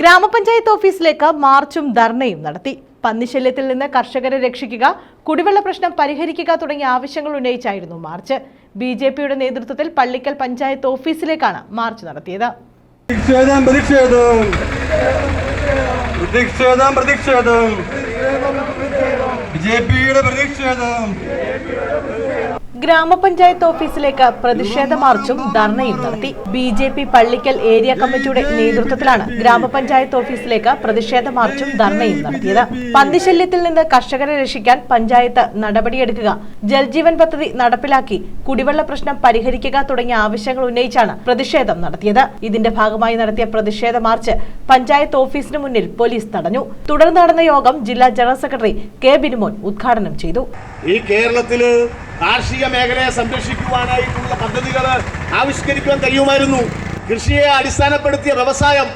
ഗ്രാമപഞ്ചായത്ത് ഓഫീസിലേക്ക് മാർച്ചും ധർണയും നടത്തി. പന്നിശല്യത്തിൽ നിന്ന് കർഷകരെ രക്ഷിക്കുക കുടിവെള്ള പ്രശ്നം പരിഹരിക്കുക തുടങ്ങിയ ആവശ്യങ്ങൾ ഉന്നയിച്ചായിരുന്നു മാർച്ച്. ബി ജെ പിയുടെ നേതൃത്വത്തിൽ പള്ളിക്കൽ പഞ്ചായത്ത് ഓഫീസിലേക്കാണ് മാർച്ച് നടത്തിയത്. പ്രതിഷേധം ഗ്രാമപഞ്ചായത്ത് ഓഫീസിലേക്ക് പ്രതിഷേധ മാർച്ചും ധർണയും നടത്തി. B J P Pallikkal area കമ്മിറ്റിയുടെ നേതൃത്വത്തിലാണ് ഗ്രാമപഞ്ചായത്ത് ഓഫീസിലേക്ക് പ്രതിഷേധ മാർച്ചും ധർണയും നടത്തിയത്. പന്നിശല്യത്തിൽ നിന്ന് കർഷകരെ രക്ഷിക്കാൻ പഞ്ചായത്ത് നടപടിയെടുക്കുക ജൽജീവൻ പദ്ധതി നടപ്പിലാക്കി കുടിവെള്ള പ്രശ്നം പരിഹരിക്കുക തുടങ്ങിയ ആവശ്യങ്ങൾ ഉന്നയിച്ചാണ് പ്രതിഷേധം നടത്തിയത്. ഇതിന്റെ ഭാഗമായി നടത്തിയ പ്രതിഷേധ മാർച്ച് പഞ്ചായത്ത് ഓഫീസിന് മുന്നിൽ പോലീസ് തടഞ്ഞു. തുടർന്ന് നടന്ന യോഗം ജില്ലാ ജനറൽ സെക്രട്ടറി കെ ബിനുമോൻ ഉദ്ഘാടനം ചെയ്തു. ഈ കേരളത്തിൽ കാർഷിക മേഖലയെ സംരക്ഷിക്കുവാനായിട്ടുള്ള പദ്ധതികൾ ആവിഷ്കരിക്കുവാൻ കഴിയുമായിരുന്നു. കൃഷിയെ അടിസ്ഥാനപ്പെടുത്തിയ വ്യവസായം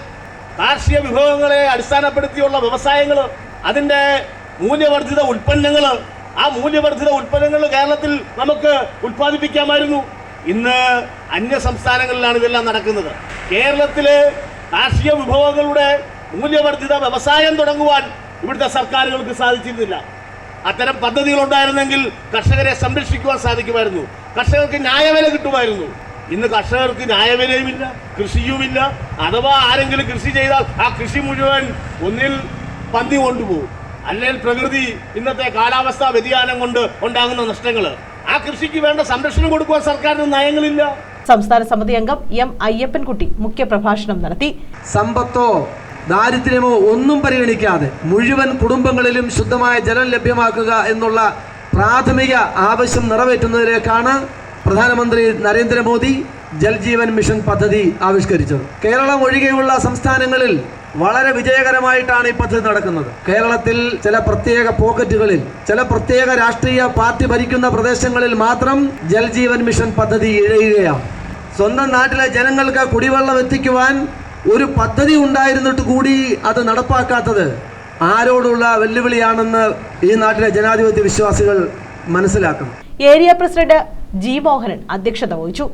കാർഷിക വിഭവങ്ങളെ അടിസ്ഥാനപ്പെടുത്തിയുള്ള വ്യവസായങ്ങൾ അതിന്റെ മൂല്യവർദ്ധിത ഉൽപ്പന്നങ്ങൾ ആ മൂല്യവർദ്ധിത ഉൽപ്പന്നങ്ങൾ കേരളത്തിൽ നമുക്ക് ഉൽപ്പാദിപ്പിക്കാമായിരുന്നു. ഇന്ന് അന്യ സംസ്ഥാനങ്ങളിലാണ് ഇതെല്ലാം നടക്കുന്നത്. കേരളത്തിലെ കാർഷിക വിഭവങ്ങളുടെ മൂല്യവർദ്ധിത വ്യവസായം തുടങ്ങുവാൻ ഇവിടുത്തെ സർക്കാരുകൾക്ക് സാധിച്ചിരുന്നില്ല. അത്തരം പദ്ധതികൾ ഉണ്ടായിരുന്നെങ്കിൽ കർഷകരെ സംരക്ഷിക്കുവാൻ സാധിക്കുമായിരുന്നു. കർഷകർക്ക് ന്യായവില കിട്ടുമായിരുന്നു. ഇന്ന് കർഷകർക്ക് ന്യായവിലയുമില്ല കൃഷിയുമില്ല അഥവാ ആരെങ്കിലും കൃഷി ചെയ്താൽ ആ കൃഷി മുഴുവൻ ഒന്നിൽ പന്തി കൊണ്ടുപോകും. അല്ലെങ്കിൽ പ്രകൃതി ഇന്നത്തെ കാലാവസ്ഥാ വ്യതിയാനം കൊണ്ട് ഉണ്ടാകുന്ന നഷ്ടങ്ങൾ. ആ കൃഷിക്ക് വേണ്ട സംരക്ഷണം കൊടുക്കുവാൻ സർക്കാരിന് നയങ്ങളില്ല. സംസ്ഥാന സമിതി അംഗം എം അയ്യപ്പൻകുട്ടി മുഖ്യപ്രഭാഷണം നടത്തി. സമ്പത്തോ ദാരിദ്ര്യമോ ഒന്നും പരിഗണിക്കാതെ മുഴുവൻ കുടുംബങ്ങളിലും ശുദ്ധമായ ജലം ലഭ്യമാക്കുക എന്നുള്ള പ്രാഥമിക ആവശ്യം നിറവേറ്റുന്നതിലേക്കാണ് പ്രധാനമന്ത്രി നരേന്ദ്രമോദി ജൽജീവൻ മിഷൻ പദ്ധതി ആവിഷ്കരിച്ചത്. കേരളം ഒഴികെയുള്ള സംസ്ഥാനങ്ങളിൽ വളരെ വിജയകരമായിട്ടാണ് ഈ പദ്ധതി നടക്കുന്നത്. കേരളത്തിൽ ചില പ്രത്യേക പോക്കറ്റുകളിൽ ചില പ്രത്യേക രാഷ്ട്രീയ പാർട്ടി ഭരിക്കുന്ന പ്രദേശങ്ങളിൽ മാത്രം ജൽജീവൻ മിഷൻ പദ്ധതി ഇഴയുകയാണ്. സ്വന്തം നാട്ടിലെ ജനങ്ങൾക്ക് കുടിവെള്ളം എത്തിക്കുവാൻ ഒരു പദ്ധതി ഉണ്ടായിരുന്നിട്ട് കൂടി അത് നടപ്പാക്കാത്തത് ആരോടുള്ള വെല്ലുവിളിയാണെന്ന് ഈ നാട്ടിലെ ജനാധിപത്യ വിശ്വാസികൾ മനസ്സിലാക്കണം. ഏരിയ പ്രസിഡന്റ് ജി മോഹനൻ അധ്യക്ഷത വഹിച്ചു.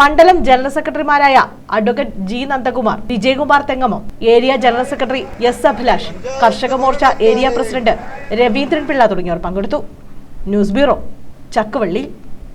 മണ്ഡലം ജനറൽ സെക്രട്ടറിമാരായ advocate G Nandakumar Vijayakumar Thengamam area general secretary S Abhilash Karshaka Morcha area president Raveendran Pillai തുടങ്ങിയവർ പങ്കെടുത്തു. News bureau Chakkuvally.